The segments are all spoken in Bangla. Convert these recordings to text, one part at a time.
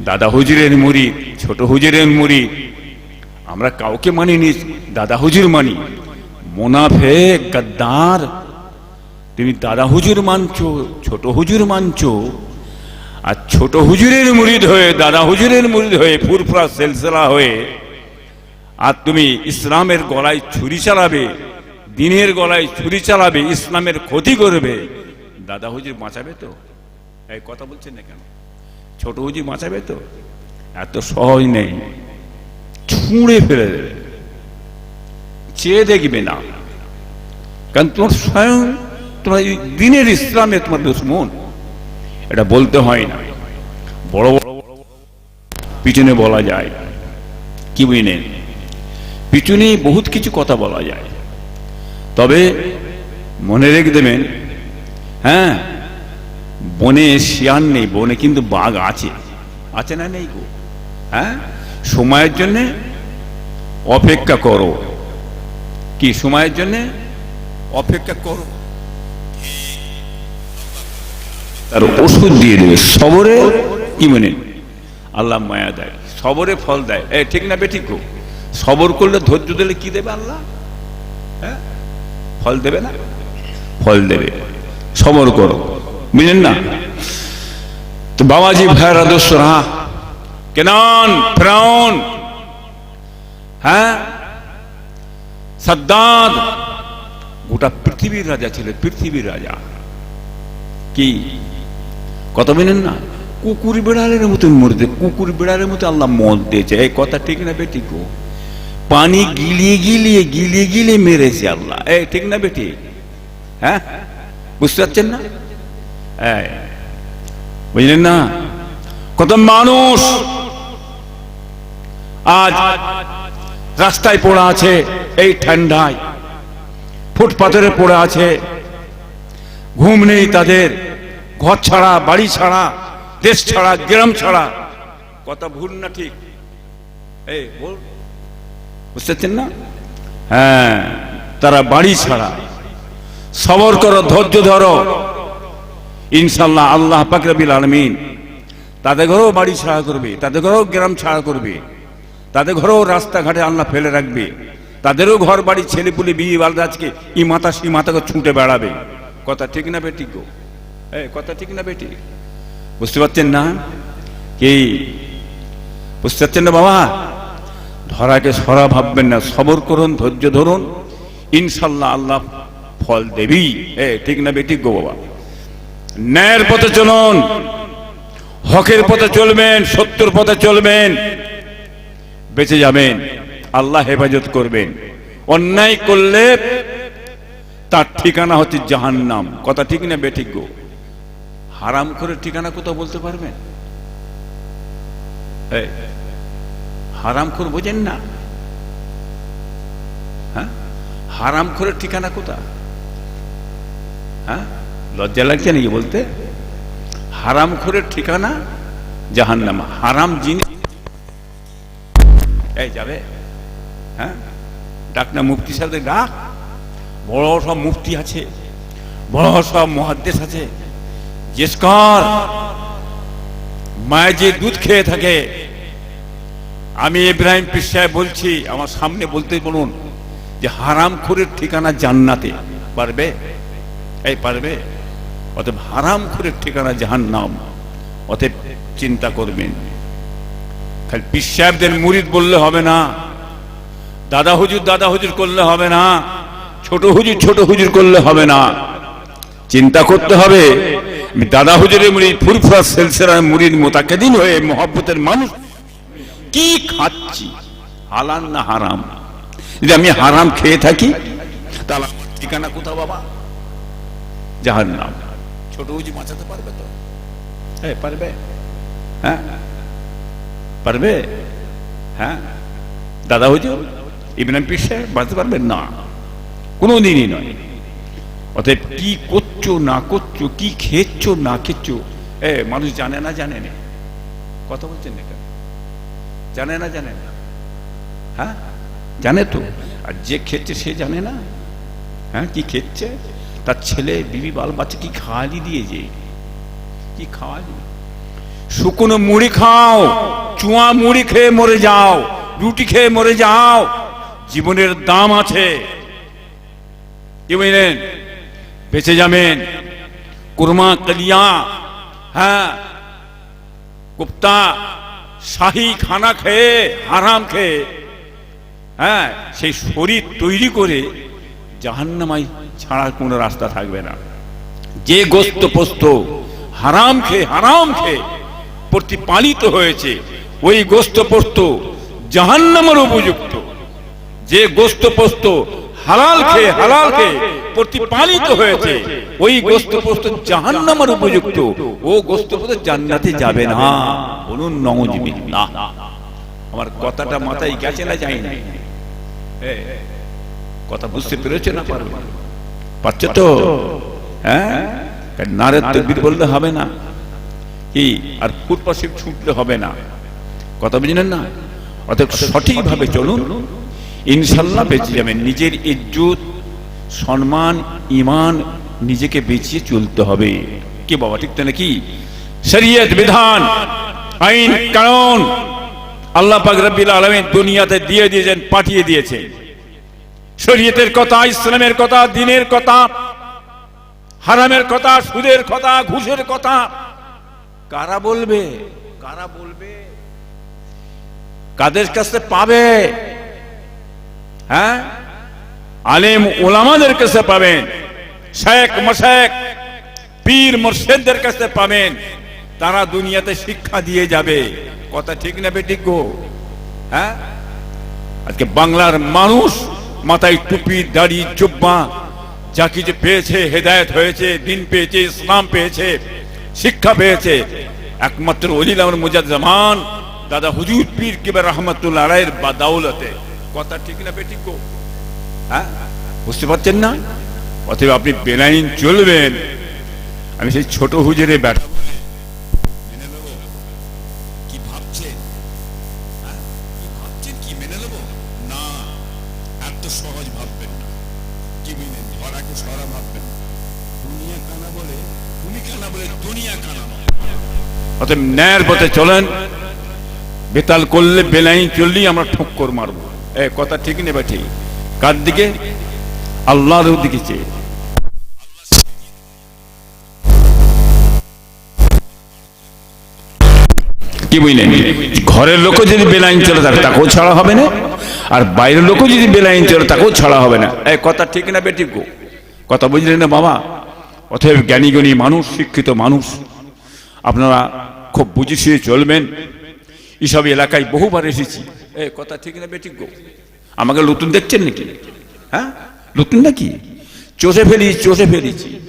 দাদা হুজুরের মুড়ি, ছোট হুজুরের মুড়ি। আমরা কাউকে মানিনি দাদা হুজুর মানি। মোনাফে গাদ্দার, তুমি দাদা হুজুর মানছো, ছোট হুজুর মানছো। আর ছোট হুজুরের মুরিদ হয়ে, দাদা হুজুরের মুরিদ হয়ে ফুরফুরা সেলসেলা হয়ে, আর তুমি ইসলামের গলায় ছুরি চালাবে, দিনের গলায় ছুরি চালাবে, ইসলামের ক্ষতি করবে। দাদা হুজুর বাঁচাবে তো? এই কথা বলছেন না কেন? ছোট হুজুর বাঁচাবে তো? এত সহজ নেই। ছুঁড়ে ফেলে দেবে। চেয়ে দেখবে না। কারণ তোমার স্বয়ং, তোমার দিনের ইসলামে তোমার দুশ্মন এটা বলতে হয় না। বড় বড় পিছনে বলা যায়। কি বুঝলেন পিছনে বহুত কিছু কথা বলা যায়। তবে মনে রেখে দেবেন হ্যাঁ বনে শিয়ান নেই, বনে কিন্তু বাঘ আছে। আছে না নেই গো? হ্যাঁ? সময়ের জন্যে অপেক্ষা করো। কি, সময়ের জন্যে? অপেক্ষা করো। তার ওষুধ দিয়ে দেবে, সবরে কি মানে আল্লাহ মায়া দেয়, সবরে ফল দেয়। এ, ঠিক না বেঠিক গো? সবর করলে ধৈর্য দিলে কি দেবে আল্লাহ? হ্যাঁ? ফল দেবে না? ফল দেবে। সবর করো। বুঝলেন না তো বাবাজি ভাইয়ের আদর্শ রাহা কেনান ফ্রাউন হ্যাঁ সাদ্দাদ গোটা পৃথিবীর রাজা ছিল পৃথিবীর রাজা কি কত মেনেন না কুকুর বিড়ালের মতন মরতে কুকুর বিড়ালের মতো আল্লাহ মদ দিয়েছে এই কথা ঠিক না বেটি গো পানি গিলিয়ে গিলিয়ে গিলিয়ে গিলিয়ে মেরেছে আল্লাহ এই ঠিক না বেটি হ্যাঁ বুঝতে পারছেন না এই, বুঝলেন না? কত মানুষ আজ রাস্তায় পড়ে আছে এই ঠান্ডায় ফুটপাথরে পড়ে আছে, ঘুম নেই তাদের, ঘর ছাড়া, বাড়ি ছাড়া, দেশ ছাড়া, গ্রাম ছাড়া। কথা ভুল না ঠিক? এই বল বুঝতে পারছেন না? হ্যাঁ তারা বাড়ি ছাড়া। সবর করো, ধৈর্য ধরো। ইনশাল্লাহ আল্লাহ পাকরবিল আলমিন তাদের ঘরেও বাড়ি ছাড়া করবে, তাদের ঘরেও গ্রাম ছাড়া করবে, তাদের ঘরেও রাস্তাঘাটে আল্লাহ ফেলে রাখবে, তাদেরও ঘর, বাড়ি ছেলে পুলে বিয়ে, বালদা আজকে ই মাথা সি মাথাকে ছুটে বেড়াবে। কথা ঠিক না বেটি গো? এই কথা ঠিক না বেটি বুঝতে পারছেন না? কি? বুঝতে পারছেন না বাবা? ধরাকে সরা ভাববেন না, সবর করুন, ধৈর্য ধরুন, ইনশাল্লাহ আল্লাহ ফল দেবী এ, ঠিক না বেটি গো বাবা? ন্যায়ের পথে চলুন, হকের পথে চলবেন, সত্যর পথে চলবেন, বেঁচে যাবেন, আল্লাহ হেফাজত করবেন। অন্যায় করলে তার ঠিকানা হচ্ছে জাহান্নাম। কথা ঠিক না বেঠিক গো? হারাম করে ঠিকানা কোথাও বলতে পারবেন? হারাম করে বোঝেন না। হ্যাঁ? হারাম করে ঠিকানা কোথা হ্যাঁ? লজ্জা লাগছে নাকি বলতে? হারাম করে ঠিকানা জাহান্নাম। হারাম জিনিস এই যাবে। হ্যাঁ? ডাক না, মুফতি সাহেবদের ডাক। বড় সব মুফতি আছে, বড় সব মহাদ্দেশ আছে। জিজ্ঞেস মায়ের যে দুধ খেয়ে থাকে। আমি ইব্রাহিম সাহেব বলছি, আমার সামনে বলতে বলুন যে হারাম খুরের ঠিকানা জান্নাতে। পারবে? এই পারবে? অতএব হারাম খুরের ঠিকানা জাহান নাম অতএব চিন্তা করবেন। খালি পীর সাহেবদের মুরিদ বললে হবে না, দাদা হুজুর দাদা হুজুর করলে হবে না, ছোট হুজুর ছোট হুজুর করলে হবে না। চিন্তা করতে হবে দাদা হুজুরের মুড়িদ ফুরফুরা সেলসেরার মুড়িদ মোতাকেদিন হয়ে মহব্বতের মানুষ, কি খাচ্ছি, হালাল না হারাম? যদি আমি হারাম খেয়ে থাকি, তাহলে ঠিকানা কোথাও বাবা? জাহার নাম ছোট হুজুর বাঁচাতে পারবে তো? হ্যাঁ পারবে। হ্যাঁ? পারবে? হ্যাঁ? দাদা হুজুর ইবরাহিম পীর সাহেব বাঁচতে পারবেন? না। কোনো দিনই নয়। অতএব কি করছ না করছ কি খেচ্ছ না খেচ্ছ এ মানুষ জানে না জানে না। কথা বলছেন না কেন? জানে না জানে না। হ্যাঁ? জানে তো। আর যে খেচ্ছে সে জানে না। হ্যাঁ? কি খেচ্ছে তার ছেলে বিবি বাল বাচ্চা কি খাওয়ালি দিয়েছে কি খাওয়ালি শুকনো মুড়ি খাও, চুয়া মুড়ি খেয়ে মরে যাও, রুটি খেয়ে মরে যাও, জীবনের দাম আছে। কি বুঝলেন বেঁচে যাবেন। কুরমা কলিয়া হ্যাঁ গুপ্তা, শাহী খানা খেয়ে, হারাম খেয়ে হ্যাঁ সেই শরীর তৈরি করে জাহান্নামাই ছাড়ার কোনো রাস্তা থাকবে না। যে গোস্ত পোস্ত হারাম খেয়ে হারাম খেয়ে প্রতিপালিত হয়েছে ওই গোস্ত পোস্ত জাহান্নামের উপযুক্ত। যে গোস্ত পোস্ত হালাল খেয়ে হালাল খেয়ে প্রতিপালিত হয়েছে ওই গোস্ত পোস্ত জাহান্নামের উপযুক্ত। ও গোস্ত পোস্ত জান্নাতে যাবে না। বলুন নমজিবিল্লাহ আমার কথাটা মাথায় গেছে না যাই না এ, কথা বুঝতে পেরেছে না পারবে পারছে তো? হ্যাঁ? নারের তকবির বললে হবে না। কি? আর ফুটপাশে ছুটলে হবে না। কথা বুঝলেন না? অতএব সঠিকভাবে চলুন। ইনশাল্লাহ বেঁচে যাবেন। নিজের ইজ্জত সম্মান ইমান নিজেকে বেঁচিয়ে চলতে হবে। কি বাবা ঠিক তো নাকি শরীয়ত বিধান আইন কানুন। আল্লাহ পাক রব্বিল আলামিন দুনিয়াতে দিয়ে দিয়েছেন পাঠিয়ে দিয়েছেন। শরীয়তের কথা, ইসলামের কথা, দিনের কথা, হারামের কথা, সুদের কথা, ঘুষের কথা। কারা বলবে? কারা বলবে? কাদের কাছে পাবে? হ্যাঁ? আলেম ওলামাদের কাছে পাবেন, শেখ মশেক পীর মোর্শেদদের কাছে পাবেন। তারা দুনিয়াতে শিক্ষা দিয়ে যাবে। কথা ঠিক না বেঠিক গো? হ্যাঁ? আজকে বাংলার মানুষ মাথায় টুপি, দাড়ি, জুব্বা, যা কিছু পেয়েছে, হেদায়েত হয়েছে, দিন পেয়েছে, ইসলাম পেয়েছে, শিক্ষা পেয়েছে। একমাত্র অলিল আমর মুজাজ্জামান দাদা হুজুর পীর কিবার রহমতুল্লাহ বা দাউলতে কথা ঠিক না বেঠিক গো? হ্যাঁ? বুঝতে পারছেন না? অতএব আপনি বেলাইন চলবেন। আমি সেই ছোট হুজুরে ব্যাট ধরাকে সরা ভাববেন। দুনিয়া কানা বলে তুমি কানা বলে দুনিয়া কানা অতএব ন্যায়ের পথে চলেন। বেতাল করলে বেলাইন চললেই আমরা ঠক্কর এ, কথা ঠিক নেবে ঠিক? কার দিকে? আল্লাহর দিকে চেয়ে। কি বুঝলেন? ঘরের লোকও যদি বেলাইন চলে থাকে তাকেও ছাড়া হবে না। আর বাইরের লোকও যদি বেলাইন চলে, তাকেও ছাড়া হবে না। এই কথা ঠিক না বেঠিক গো? কথা বুঝলেন না, বাবা? অতএব জ্ঞানী গণী মানুষ, শিক্ষিত মানুষ, আপনারা খুব বুঝে শুয়ে চলবেন। এইসব এলাকায় বহুবার এসেছি। এ, কথা ঠিক না বেঠিক গো? আমাকে নতুন দেখছেন নাকি? হ্যাঁ? নতুন নাকি? চষে ফেলি চষে ফেলেছি।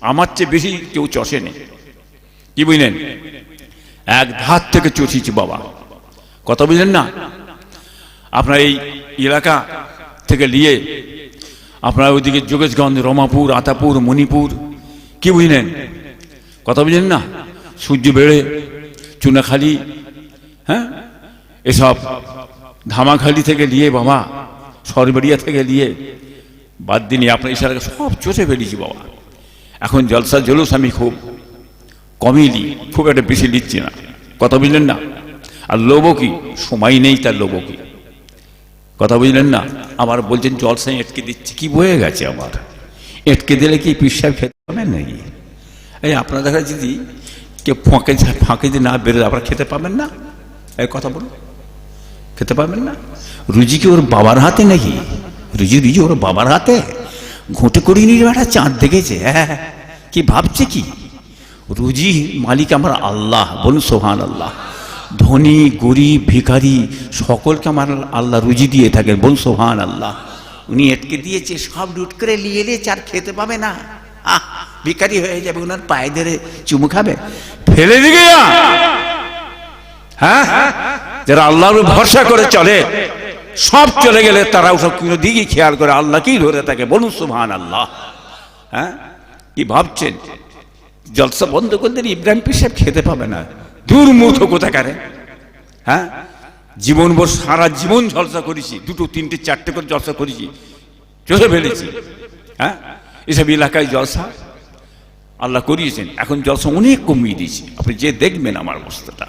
আমার চেয়ে বেশি কেউ চষে নেই। কি বুঝলেন? এক ধার থেকে চষিছি বাবা। কথা বুঝলেন না? আপনার এই এলাকা থেকে নিয়ে আপনার ওইদিকে যোগেশগঞ্জ, রমাপুর, আতাপুর, মণিপুর, কি বুঝলেন? কথা বুঝলেন না? সূর্য বেড়ে, চুনাখালি হ্যাঁ? এসব ধামাখালি থেকে নিয়ে বাবা সরবেরিয়া থেকে নিয়ে বাদ দিনে আপনার ইশারাকে সব চষে ফেলেছি বাবা। এখন জলসা জলুস আমি খুব কমই লি খুব একটা বেশি লিখছি না। কথা বুঝলেন না? আর লোবো কি? সময় নেই তার লোবো কি? কথা বুঝলেন না? আবার বলছেন জল জলসাই এটকে দিচ্ছে। কি বয়ে গেছে আমার এটকে দিলে কি পিসাব খেতে পাবেন নাকি? এই আপনাদের কাছে যদি কেউ ফাঁকে ফাঁকে যদি না বেরোয়, আপনারা খেতে পাবেন না? এই কথা বলুন। খেতে পারবেন না? রুজি কি ওর বাবার হাতে নাকি? রুজি রুজি ওর বাবার হাতে? ঘুঁটে করিয়ে নিয়ে একটা চাঁদ দেখেছে। হ্যাঁ কি ভাবছে কি? রুজি মালিক আমার আল্লাহ, বলুন সোহান আল্লাহ ধনী, গরিব, ভিখারি, সকলকে আমার আল্লাহ রুজি দিয়ে থাকেন। বলুন সোহান আল্লাহ উনি এটকে দিয়েছে, সব লুট করে নিয়ে নিয়েছে আর খেতে পাবে না। আহ, ভিখারি হয়ে যাবে, ওনার পায়ে ধরে চুমু খাবে। ফেলে দিকে হ্যাঁ? যারা আল্লাহর ভরসা করে চলে, সব চলে গেলে তারা ওসব কোনো দিকে খেয়াল করে আল্লাহকেই ধরে থাকে? বলুন সুবহান আল্লাহ হ্যাঁ? কি ভাবছেন? জলসা বন্ধ করে করলে ইব্রাহিম পিসাব খেতে পাবে না। দুর্মূর্খ কোথাকারে? হ্যাঁ? জীবন ভর সারা জীবন জলসা করেছি, দুটো, তিনটে, চারটে করে জলসা করেছি, চলে ফেলেছি। হ্যাঁ? এসব এলাকায় জলসা। আল্লাহ করিয়েছেন, এখন জলসা অনেক কমিয়ে দিয়েছি। আপনি যে দেখবেন আমার অবস্থাটা,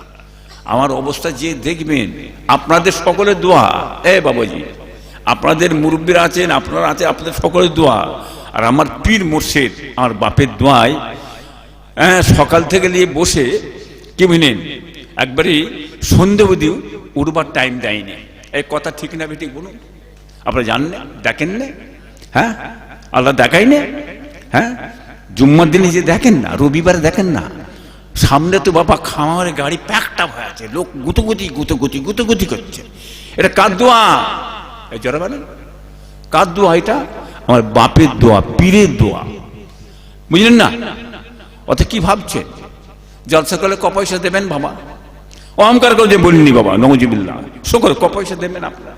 আমার অবস্থা যে দেখবেন, আপনাদের সকলের দোয়া। এ বাবাজি, আপনাদের মুরব্বীরা আছেন, আপনারা আছেন, আপনাদের সকলের দোয়া। আর আমার পীর মোর্শেদ, আমার বাপের দোয়ায় হ্যাঁ সকাল থেকে নিয়ে বসে কি বুঝলেন? একবারে সন্ধে অবধি উঠবার টাইম দেয়নি। এই কথা ঠিক না বেঠিক বলুন। আপনারা জানেন দেখেন না। হ্যাঁ? আল্লাহ দেখাই না। হ্যাঁ? জুম্মার দিনে যে দেখেন না, রবিবারে দেখেন না। সামনে তো বাবা খামারে গাড়ি প্যাকটা হয়ে আছে। লোক গুতগুতি গুতগুতি গুতগুতি করছে। এটা কার দোয়া? এই জরা বলেন। কার দোয়া এটা? আমার বাপের দোয়া, পীরের দোয়া। বুঝলেন না? অত কি ভাবছেন? জলসা করলে ক পয়সা দেবেন বাবা। অহংকার করে যে বলিনি বাবা নজিবুল্লাহ শোকর ক পয়সা দেবেন আপনারা।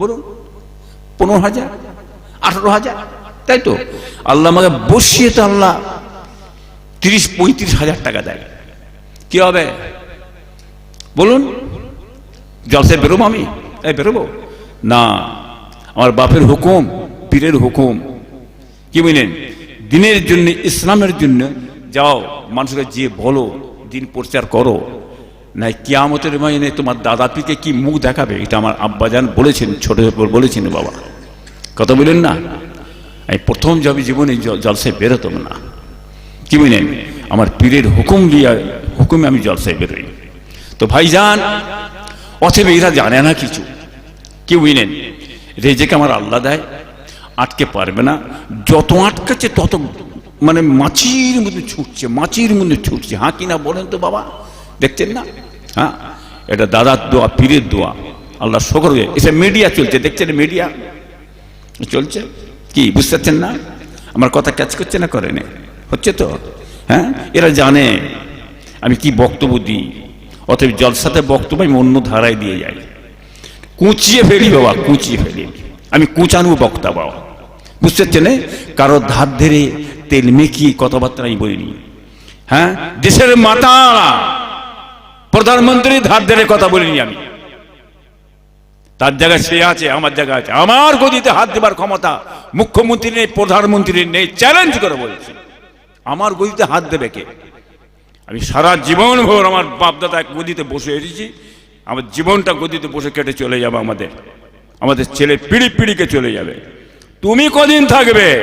বলুন পনেরো হাজার আঠারো হাজার তাই তো? আল্লাহ আমাকে বসিয়ে তো আল্লাহ তিরিশ পঁয়ত্রিশ হাজার টাকা দেয়। কি হবে? বলুন জলসায় বেরোবো আমি? এই বেরোবো? না আমার বাপের হুকুম পীরের হুকুম। কি বুঝলেন দিনের জন্য ইসলামের জন্য যাও মানুষকে যে বলো, দিন প্রচার করো। না কিয়ামতের মানে তোমার দাদা পিকে কি মুখ দেখাবে? এটা আমার আব্বাজান বলেছেন, ছোট বলেছেন বাবা। কথা বলেন না? আমি প্রথম যাবি জীবনে জলসায় বেরোতাম না। কি বুঝলেন আমার পীরের হুকুম দিয়ে, হুকুমে আমি জলসায় বেরোই। তো ভাইজান, অথবা এরা জানে না কিছু। কি বুঝলেন রেজেকে আমার আল্লাহ দেয়, আটকে পারবে না। যত আটকাচ্ছে তত মানে মাছির মধ্যে ছুটছে মাছির মধ্যে ছুটছে। হ্যাঁ কিনা বলেন তো বাবা? দেখছেন না? হ্যাঁ? এটা দাদার দোয়া, পীরের দোয়া। আল্লাহ শকর হয়ে এসে মিডিয়া চলছে। দেখছেন মিডিয়া চলছে? কি, বুঝতে পারছেন না? আমার কথা ক্যাচ করছে না করে হচ্ছে তো? হ্যাঁ? এরা জানে। আমি কি বক্তব্য দিই? অতএব জলসাতে বক্তব্য আমি অন্য ধারায় দিয়ে যাই। কুচিয়ে ফেলি বাবা, কুচিয়ে ফেলি। আমি কুচানো বক্তা বাবা। বুঝতে পারছেন কারও ধার ধরে তেল মেকি কথাবার্তা আমি বলিনি। হ্যাঁ? দেশের মাতা প্রধানমন্ত্রী ধার ধরে কথা বলিনি আমি। তার জায়গায় সে আছে, আমার জায়গায় আছে। আমার গদিতে হাত দেবার ক্ষমতা মুখ্যমন্ত্রী নেই, প্রধানমন্ত্রী নেই চ্যালেঞ্জ করে বলছি। আমার গদিতে হাত দেবে কে? আমি সারা জীবন ভোর আমার বাপদাদা এক গদিতে বসে এসেছি। আমার জীবনটা গদিতে বসে কেটে চলে যাবে আমাদের। আমাদের ছেলে পিড়ি পিড়িকে চলে যাবে। তুমি কদিন থাকবে?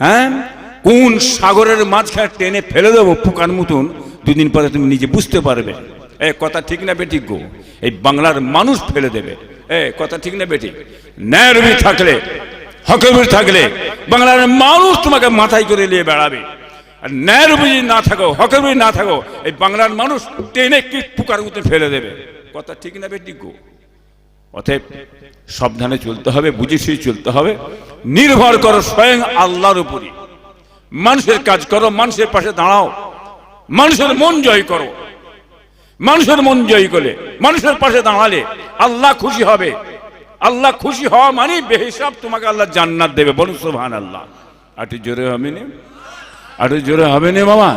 হ্যাঁ? কোন সাগরের মাঝখানে টেনে ফেলে দেবো পোকার মতন? দুদিন পরে তুমি নিজে বুঝতে পারবে। এ, কথা ঠিক না বেঠিক গো? এই বাংলার মানুষ ফেলে দেবে। এ, কথা ঠিক না বেঠিক? ন্যায়রবি থাকলে হকরবি থাকলে বাংলার মানুষ তোমাকে মাথায় করে নিয়ে বেড়াবে। আর ন্যায়রবি যদি না থাকো হকরবি না থাকো, এই বাংলার মানুষ টেনে কি পোকার মতন ফেলে দেবে? কথা ঠিক না বেঠিক গো? অতএব সাবধানে চলতে হবে, বুঝে শুয়ে চলতে হবে। নির্ভর করো স্বয়ং আল্লাহর উপরই। মানুষের কাজ করো, মানুষের পাশে দাঁড়াও। মানুষের মন জয় করো। মানুষের মন জয় করলে, মানুষের পাশে দাঁড়ালে আল্লাহ খুশি হবে। আল্লাহ খুশি হওয়া মানে বেহিসাব তোমাকে আল্লাহ জান্নাত দেবে। বলুন সোহান আল্লাহ আটু জোরে হবে না। আটু জোরে হবে না বাবা।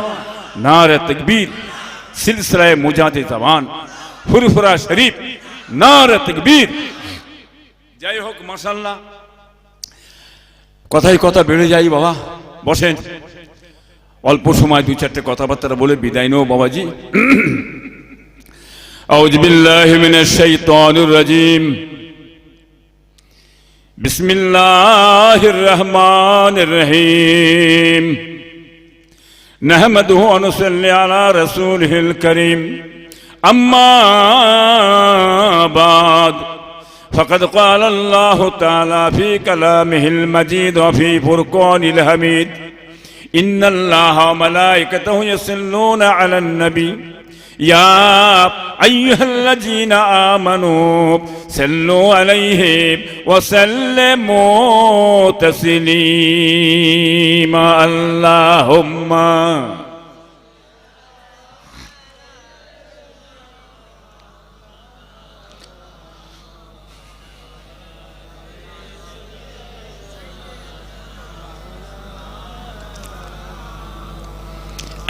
না রে তকবীর। সিলসিলায় মুজাতে জবান। ফুরফুরা শরীফ। না রে তকবীর যাই হোক মাসাল্লাহ কথায় কথা বেড়ে যাই বাবা বসেন অল্প সময় দু চারটে কথাবার্তা বলে বিদায় নেও বাবাজি أعوذ بالله من الشيطان الرجيم بسم الله الرحمن الرحيم نحمده ونصلي على رسوله الكريم أما بعد فقد قال الله تعالى في كلامه المجيد وفي فرقان الحميد إن الله وملائكته يصلون على النبي يا أيها الذين آمنوا صلوا عليه وسلموا تسليما اللهم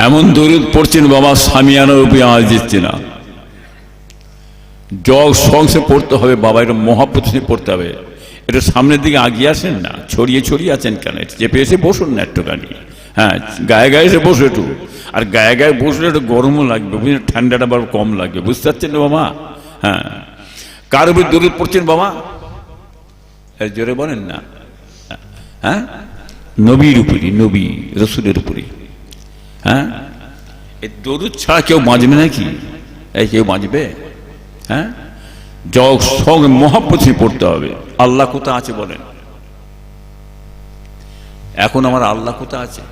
এমন দরুদ পড়ছেন, বাবা সামিয়ানার উপরে আওয়াজ দিচ্ছে না। জগ সংসে পড়তে হবে, বাবা, এটা মহাপ্রত পড়তে হবে। এটা সামনের দিকে আগিয়ে আসেন না, ছড়িয়ে ছড়িয়ে আছেন কেন? চেপে এসে বসুন না একটুখানি। হ্যাঁ গায়ে গায়ে এসে বসে একটু। আর গায়ে গায়ে বসলে একটু গরমও লাগবে, বুঝলেন? ঠান্ডাটা আবার কম লাগবে, বুঝতে পারছেন না বাবা? হ্যাঁ। কার উপর দূরে পড়ছেন, বাবা? জোরে বলেন না। হ্যাঁ? নবীর উপরে, নবী, রসুলের উপরে। হ্যাঁ? এই দরুদ ছাড়া কেউ বাঁচবে নাকি? এই কেউ বাঁচবে? হ্যাঁ? জগ সঙ্গে মহাব্বত পড়তে হবে। আল্লাহ কোথা আছে বলেন? এখন আমার আল্লাহ কোথা আছে?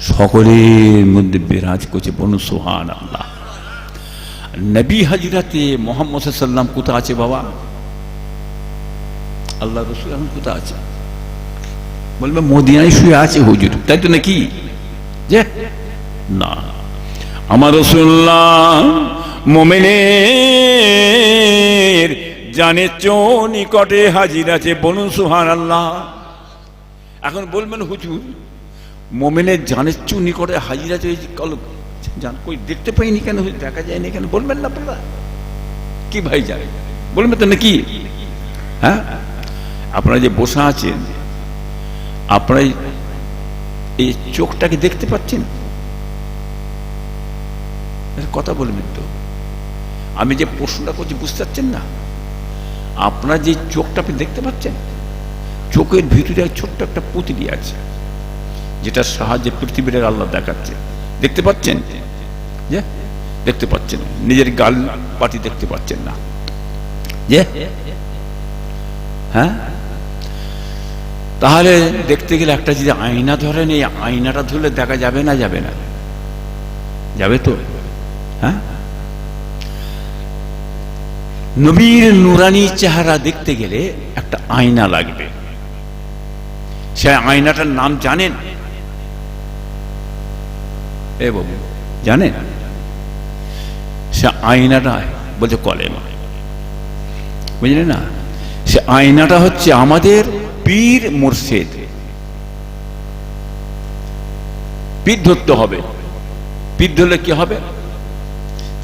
সকলের মধ্যে বিরাজ করছে বনু সোহান আল্লাহ নবী হাজিরাতে মোহাম্মদ সাল্লাম কোথা আছে বাবা? আল্লাহ রসুল এখন কোথা আছে? বলবে, মদিনায় শুয়ে আছে হুজুর। তাই তো নাকি? যে, না। আমার রসুল্লাহ মোমেনের জানে চো নিকটে হাজির আছে বলুন সুহান আল্লাহ এখন বলবেন, হুজুর, মোমেনের জানের চু নিকটে হাজির আছে কল- জান, কই দেখতে পাইনি কেন? দেখা যায়নি কেন? বলবেন না আপনারা। কি ভাই যায় বলবেন তো নাকি? হ্যাঁ? আপনারা যে বসা আছেন আপনারা এই- চোখটাকে দেখতে পাচ্ছেন? কথা বলবেন তো। আমি যে প্রশ্নটা করছি, বুঝতে পারছেন না? আপনারা যে চোখটা আপনি দেখতে পাচ্ছেন, চোখের ভিতরে ছোট্ট একটা পুঁতলি আছে যেটা সাহায্যে পৃথিবীর আল্লাহ দেখাচ্ছে। দেখতে পাচ্ছেন? যে? দেখতে পাচ্ছেন। নিজের গাল পাটি দেখতে পাচ্ছেন না। যে? হ্যাঁ? তাহলে দেখতে গেলে একটা যদি আয়না ধরেন এই আয়নাটা ধরলে দেখা যাবে না যাবে না? যাবে তো? হ্যাঁ? নবীর নুরানি চেহারা দেখতে গেলে একটা আয়না লাগবে। সে আয়নাটার নাম জানেন? এ বাবু, জানেন? সে আয়নাটা, বলছে কলেমা। বুঝলেন না? সে আয়নাটা হচ্ছে আমাদের পীর মুর্শেদ। পীর ধরতে হবে। পীর ধরলে কি হবে?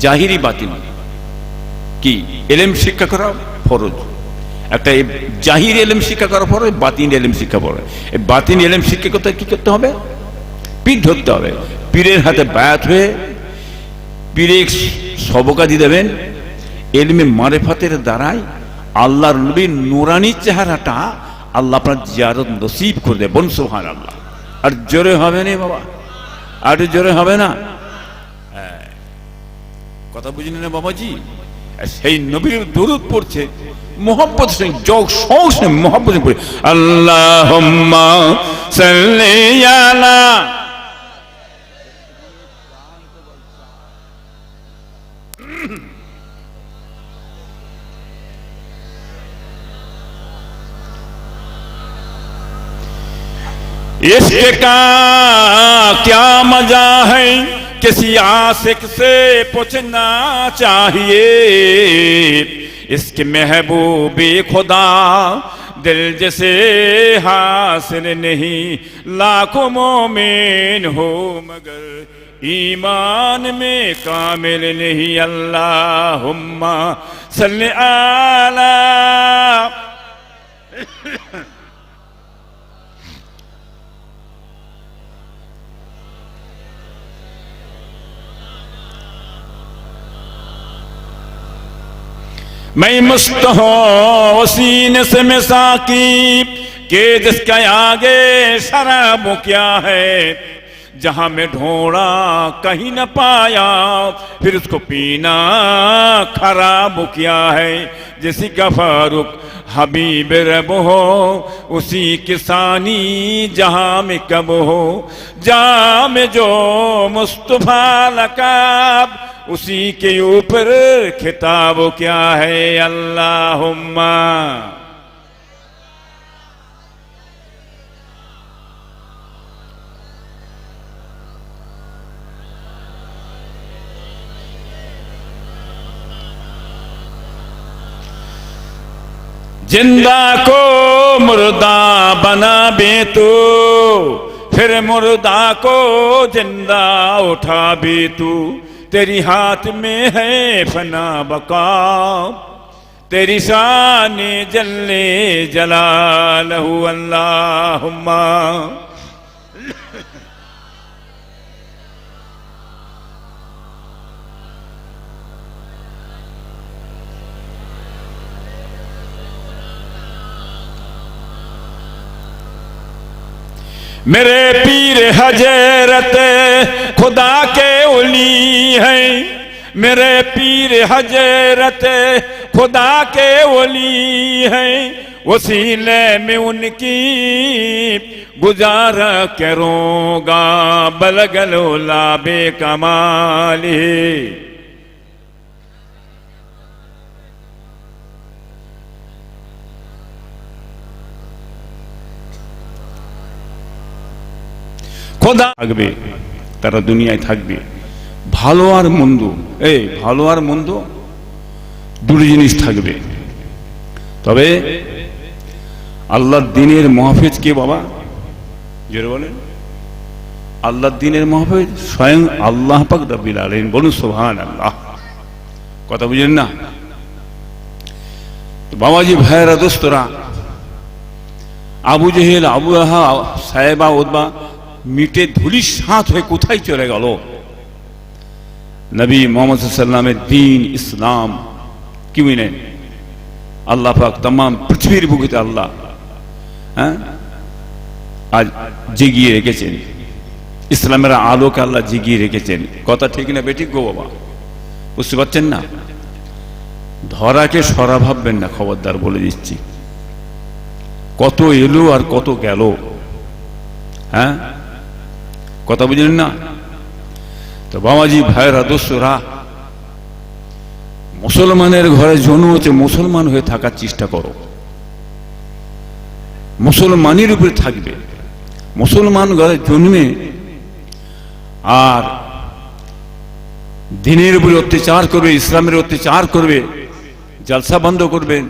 জাহিরি বাতিল। কি? এলেম শিক্ষা করা ফরজ। একটা জাহির এলেম শিক্ষা করা ফরজ বাতিন এলেম শিক্ষা ফরজ। এই বাতিন এলেম শিক্ষা করতে কি করতে হবে? পীর ধরতে হবে। পীরের হাতে বায়াত হয়ে পীরে সবকাদি দেবেন। এলমে মারেফাতের দ্বারাই আল্লাহর নবীর নুরানি চেহারাটা আল্লাহ আপনার জিয়ারত নসিব করে দেয় বন সোহান আল্লাহ আর জোরে হবে না বাবা? আর জোরে হবে না? হ্যাঁ। কথা বুঝলি না বাবাজি? সেই নবীর দরুদ পড়ছে, মোহাম্মদ সিং যোগ সঙ্গে মোহাম্মদ সিং পড়ে আল্লাহ সাল্লি আলা اس کا کیا مزہ ہے؟ کسی عاشق سے پوچھنا چاہیے۔ اس کی محبوب خدا دل جسے حاصل نہیں، لاکھوں مومن ہو، مگر ایمان میں کامل نہیں۔ اللہم صلی اللہ میں مست ہوں وسین سے میں ساکی کہ جس کے آگے شراب کیا ہے۔ جہاں میں ڈھونڈا کہیں نہ پایا، پھر اس کو پینا خراب کیا ہے۔ جسی کا فاروق حبیب رب ہو، اسی کسانی جہاں میں کب ہو۔ جہاں میں جو مصطفیٰ لکاب اسی کے اوپر کتاب کیا ہے اللہ زندہ کو مردہ بنا بے تو، پھر مردہ کو زندہ اٹھا بھی تو۔ تیری ہاتھ میں ہے فنا بقا تیری شان جلے جلالہ اللہم میرے پیر حجرت خدا کے اولی ہیں۔ میرے پیر حجرت خدا کے اولی ہیں۔ وسیلے میں ان کی گزارا کروں گا بلگل بے کمالی۔ খোদা থাকবে, তারা দুনিয়ায় থাকবে। ভালো আর মন্দ, এই ভালো আর মন্দ দুটো জিনিস থাকবে। তবে আল্লাহ দিনের মহাফেজ কে বাবা? জোরে বলেন। আল্লাহর দিনের মহাফেজ স্বয়ং আল্লাহ পাক রব্বিল আলামিন। বলুন সুবহান আল্লাহ কথা বুঝলেন না? বাবাজি, ভাইয়েরা, দোস্তরা, আবু জেহেল, আবু আহা সাহেবা ওদবা মিটে ধুলির সাঁত হয়ে কোথায় চলে গেল? নবী মোহাম্মদ সাল্লামের দিন ইসলাম কি বুঝলেন আল্লাহ পাক তাম পৃথিবীর বুকেতে আল্লাহ হ্যাঁ? আজ জিগিয়ে রেখেছেন। ইসলামের আলোকে আল্লাহ জিগিয়ে রেখেছেন। কথা ঠিক না বেঠিক গো বাবা? বুঝতে পারছেন না? ধরাকে সরা ভাববেন না, খবরদার বলে দিচ্ছি। কত এলো আর কত গেল হ্যাঁ? কথা বুঝলেন না? তো বাবাজি ভাইরা দোস্তরা, মুসলমানের ঘরে জন্ম হচ্ছে মুসলমান হয়ে থাকার চেষ্টা করো। মুসলমানের উপরে থাকবে। মুসলমান ঘরে জন্মে আর দিনের উপরে অত্যাচার করবে, ইসলামের অত্যাচার করবে, জালসা বন্ধ করবেন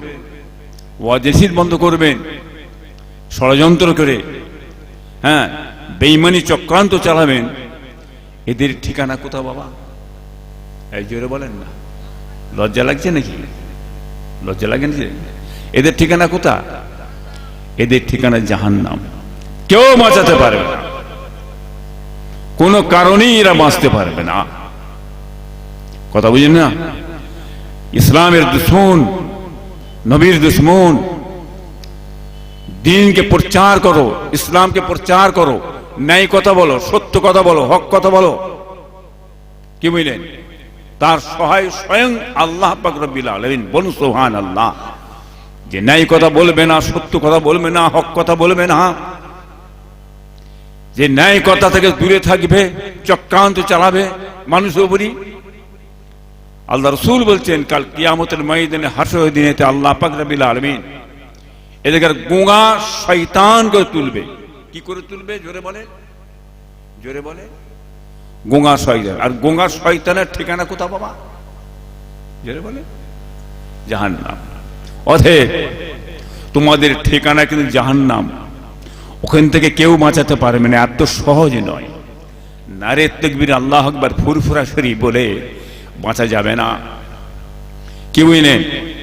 ওয়াজেসিদ বন্ধ করবেন ষড়যন্ত্র করে হ্যাঁ বেইমানি চক্রান্ত চালাবেন। এদের ঠিকানা কোথাও বাবা? এই জোরে বলেন না। লজ্জা লাগছে নাকি? লজ্জা লাগে না এদের ঠিকানা কোথা এদের ঠিকানা জাহান নাম কেউ বাঁচাতে পারবে না। কোনো কারণেই এরা বাঁচতে পারবে না। কথা বুঝলেন না? ইসলামের দুশ্মন, নবীর দুশ্মন, দিনকে প্রচার করো, ইসলামকে প্রচার করো। ন্যায় কথা বলো, সত্য কথা বলো, হক কথা বলো। কি বুঝলেন? তার সহায় স্বয়ং আল্লাহ বলুন সোহান আল্লাহ যে ন্যায় কথা বলবে না, সত্য কথা বলবে না, হক কথা বলবে না, যে ন্যায় কথা থেকে দূরে থাকবে, চক্রান্ত চালাবে মানুষের উপরই। আল্লাহ রসুল বলছেন, কাল কিয়ামতের ময়দানে হাসর আল্লাহ পাকরবিল আলমিন এদের গোঙা শৈতান করে তুলবে। কি করে তুলবে? জোরে বলে। জোরে বলে। গোঙা শয়তান। আর গোঙা শয়তানের ঠিকানা কোথা বাবা? জোরে বলে। জাহান্নাম। অধে তোমাদের ঠিকানা কিন্তু জাহান্নাম। ওখান থেকে কেউ বাঁচাতে পারবে না। এত সহজ নয়। নারে তকবির আল্লাহ আকবার ফুরফুরা শরীফ বলে বাঁচা যাবে না। কি বুঝলেন